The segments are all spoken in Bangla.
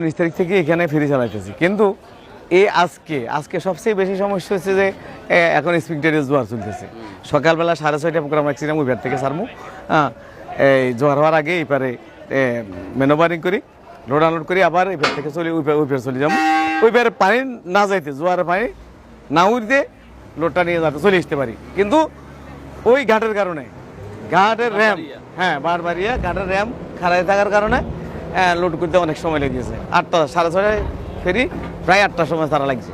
উনিশ তারিখ থেকে এখানে ফেরি চালাইতেছি কিন্তু এ আজকে আজকে সবচেয়ে বেশি সমস্যা হচ্ছে যে এখন স্পিকটারে জোয়ার চলতেছে। সকালবেলা সাড়ে ছয়টা প্রোগ্রাম রাখছিলাম উইপার থেকে সারমু হ্যাঁ এই জোয়ার হওয়ার আগে এপারে মেনোবারিং করি লোড আনলোড করি আবার এপার থেকে চলে উইপার উইপার চলে যাব। উইপারে পানি না যাইতে জোয়ারের পানি না উঠতে লোডটা নিয়ে যাতে চলে আসতে পারি। কিন্তু ওই ঘাটের কারণে ঘাটের র্যাম হ্যাঁ বারবারিয়া ঘাটের র্যাম খারাই থাকার কারণে লোড করতে অনেক সময় লেগেছে। আটটা সাড়ে ছটায় ফেরি প্রায় আটটার সময় তারা লাগছে।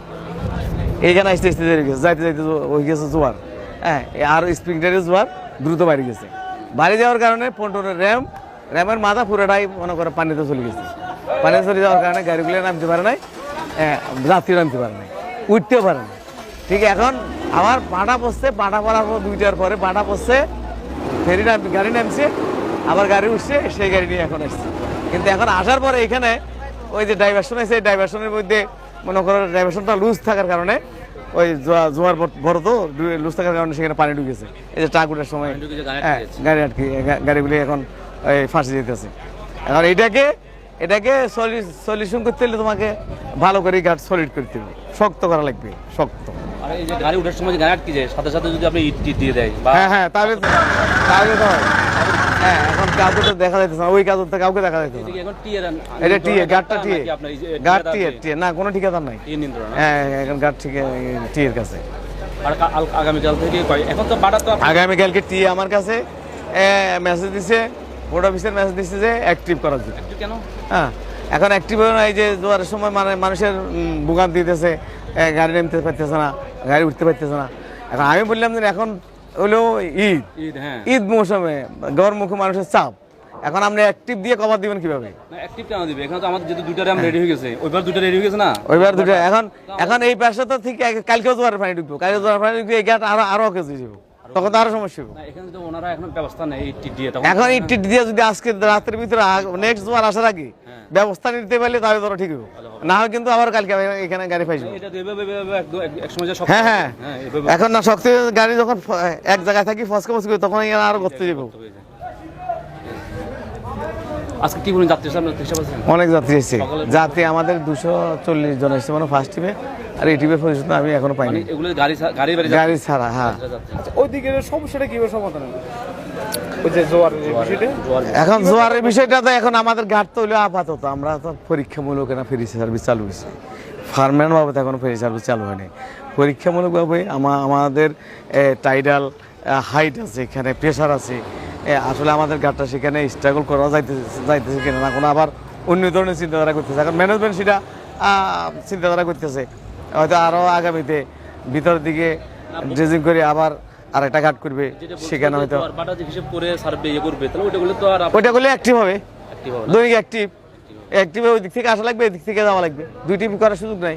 এইখানে আসতে আসতে দেরি গেছে যাইতে যাইতে হয়ে গেছে জোয়ার। হ্যাঁ আর স্প্রিংটারের জোয়ার দ্রুত বাড়ি গেছে। বাড়ি যাওয়ার কারণে পন্টনের র্যাম র্যামের মাথা পুরোটাই মনে করে পানিতে চলে গেছে। পানিতে চলে যাওয়ার কারণে গাড়িগুলো নামতে পারে নাই হ্যাঁ, যাত্রী নামতে পারে নাই উঠতেও পারে না ঠিক এখন আমার পাটা পড়ছে পাটা পড়ার পর দুইটার পরে পাটা পড়ছে ফেরি নাম গাড়ি নামছে আবার গাড়ি উঠছে সেই গাড়ি নিয়ে এখন আসছে। কিন্তু এখন আসার পরে এখানে ওই যে ডাইভারশন আছে ডাইভারশনের মধ্যে মনে করো ডাইভারশনটা লুজ থাকার কারণে ওই জোয়া- জোয়ার বড় তো লুজ থাকার কারণে সেখানে পানি ঢুকেছে। এই যে ট্রাক উঠার সময় গাড়ি হ্যাঁ আটকে গাড়ি আটকে গাড়িগুলি এখন এই ফাঁসি যেতেছে এখন এটাকে এটাকে সলিউশন করতে হলে তোমাকে ভালো করে গাছ সলিড করতে হবে। শক্ত করা লাগবে শক্ত। আর এই যে গাড়ি ওঠার সময় গাড়ি আটকে যায় সাথে সাথে যদি আপনি ইট দিয়ে দেয় হ্যাঁ হ্যাঁ তাহলে তাহলে তো হয়। এখন কাউকে তো দেখা যাইতেছে না ওই কাজ তো কাউকে দেখা যাইতেছে না। এখন টিয়ার এটা টিয়ে গাড়টা টিয়ে গাড় না কোনো ঠিকাদার নাই? হ্যাঁ এখন গাড় ঠিক টিয়ের কাছে। আর আগামীকাল থেকে এখন তো বাটা তো আগামীকালকে টিয়ে আমার কাছে মেসেজ দিছে বোর্ড অফিসের মেসেজ দিছে যে অ্যাক্টিভ করার জন্য। কেন? হ্যাঁ এখন অ্যাক্টিভ হয়ে না এই যে জোয়ারের সময় মানে মানুষের বুগান দিতেছে গাড়ি নামতে পারতেছে না গাড়ি উঠতে পারতেছে না। এখন আমি বললাম যে এখন হলো ঈদ। ঈদ হ্যাঁ। ঈদ মৌসুমে মানুষের চাপ। এখন আপনি অ্যাক্টিভ দিয়ে কভার দিবেন কীভাবে? না অ্যাক্টিভ কেন দিবে? এখানে তো আমাদের যেহেতু দুইটা র্যাম রেডি হয়ে গেছে ওইবার দুইটা রেডি হয়ে গেছে না? ওইবার দুটো এখন এখন এই পাশে তো ঠিক কালকেও জোয়ারের পানি ঢুকবো কালকে জোয়ার পানি ঢুকবে এই আরও আরও কেজি যাব তখন তো আরও সমস্যা হবে। এখানে তো ওনারা এখন ব্যবস্থা নেই ইট টিট দিয়ে এখন ইট দিয়ে যদি আজকে রাতের ভিতরে নেক্সট জোয়ার আসার আগে ব্যবস্থা নিতে পারলে তাহলে ধরো ঠিক হবে না হয় কিন্তু আবার কালকে এখানে গাড়ি পাইছি হ্যাঁ হ্যাঁ। হ্যাঁ এখন না শক্তি গাড়ি যখন এক জায়গায় থাকি ফসকে ফসকে তখন এখানে আরও করতে যাব আজকে কি বলুন যাত্রী সামনে অনেক যাত্রী এসেছে। যাত্রী আমাদের দুশো চল্লিশ জন এসেছে মানে ফার্স্ট টিমে আর এই টিমের পরিচিত আমি এখনও পাইনি। মানে এগুলো গাড়ি গাড়ি গাড়ি ছাড়া হ্যাঁ। যাত্রী। ওই দিকের সমস্যাটা কীভাবে সমাধান হবে ওই যে জোয়ারের বিষয়টা? এখন জোয়ারের বিষয়টা তো এখন আমাদের ঘাট তো হইল আপাতত। আমরা তো পরীক্ষামূলক না ফেরি সার্ভিস চালু হয়েছে ফার্মেন বাবদ এখন ফেরি সার্ভিস চালু হয়নি। পরীক্ষামূলকভাবে আমা- আমাদের টাইডাল হাইট আছে এখানে প্রেশার আছে। আসলে আমাদের ঘাটটা সেখানে স্ট্রাগল করা যাইতেছে যাইতেছে কিনা না কোনো আবার অন্য ধরনের চিন্তাধারা করতেছে। এখন ম্যানেজমেন্ট সেটা আহ, চিন্তাধারা করতেছে। হয়তো আরও আগামীতে ভিতরের দিকে ড্রেজিং করে আবার আরেকটা ঘাট করবে সেখানে হয়তো ইয়ে ওইটা করলে আর অ্যাক্টিভ হবে। দৈনিক অ্যাক্টিভ অ্যাক্টিভ ওই দিক থেকে আসা লাগবে এদিক থেকে যাওয়া লাগবে। দুই টিম করার সুযোগ নাই।